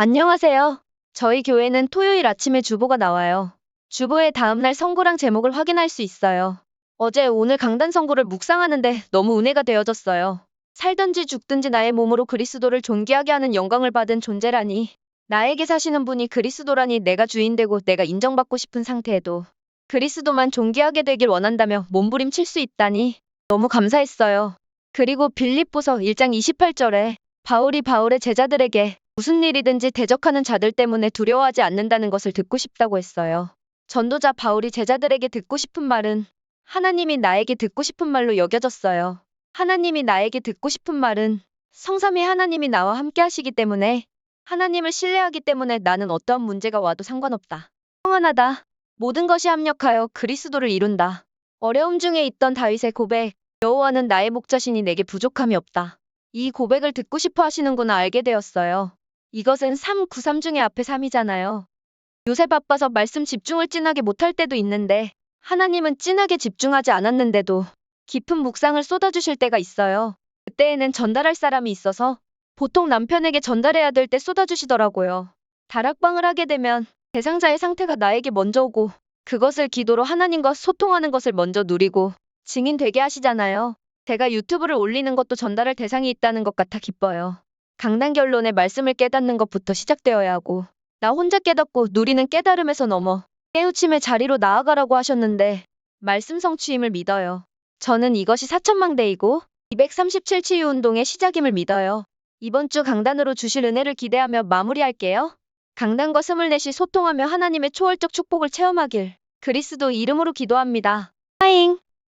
안녕하세요. 저희 교회는 토요일 아침에 주보가 나와요. 주보에 다음날 성구랑 제목을 확인할 수 있어요. 어제 오늘 강단 성구를 묵상하는데 너무 은혜가 되어졌어요. 살든지 죽든지 나의 몸으로 그리스도를 존귀하게 하는 영광을 받은 존재라니. 나에게 사시는 분이 그리스도라니 내가 주인되고 내가 인정받고 싶은 상태에도 그리스도만 존귀하게 되길 원한다며 몸부림칠 수 있다니 너무 감사했어요. 그리고 빌립보서 1장 28절에 바울이 바울의 제자들에게 무슨 일이든지 대적하는 자들 때문에 두려워하지 않는다는 것을 듣고 싶다고 했어요. 전도자 바울이 제자들에게 듣고 싶은 말은 하나님이 나에게 듣고 싶은 말로 여겨졌어요. 하나님이 나에게 듣고 싶은 말은 성삼위 하나님이 나와 함께 하시기 때문에 하나님을 신뢰하기 때문에 나는 어떠한 문제가 와도 상관없다. 평안하다. 모든 것이 합력하여 그리스도를 이룬다. 어려움 중에 있던 다윗의 고백. 여호와는 나의 목자시니 내게 부족함이 없다. 이 고백을 듣고 싶어 하시는구나 알게 되었어요. 이것은 393 중에 앞에 3이잖아요. 요새 바빠서 말씀 집중을 진하게 못할 때도 있는데 하나님은 진하게 집중하지 않았는데도 깊은 묵상을 쏟아주실 때가 있어요. 그때에는 전달할 사람이 있어서 보통 남편에게 전달해야 될 때 쏟아주시더라고요. 다락방을 하게 되면 대상자의 상태가 나에게 먼저 오고 그것을 기도로 하나님과 소통하는 것을 먼저 누리고 증인되게 하시잖아요. 제가 유튜브를 올리는 것도 전달할 대상이 있다는 것 같아 기뻐요. 강단 결론의 말씀을 깨닫는 것부터 시작되어야 하고 나 혼자 깨닫고 누리는 깨달음에서 넘어 깨우침의 자리로 나아가라고 하셨는데 말씀 성취임을 믿어요. 저는 이것이 4천망대이고 237 치유 운동의 시작임을 믿어요. 이번 주 강단으로 주실 은혜를 기대하며 마무리할게요. 강단과 스물넷이 소통하며 하나님의 초월적 축복을 체험하길 그리스도 이름으로 기도합니다. 하잉!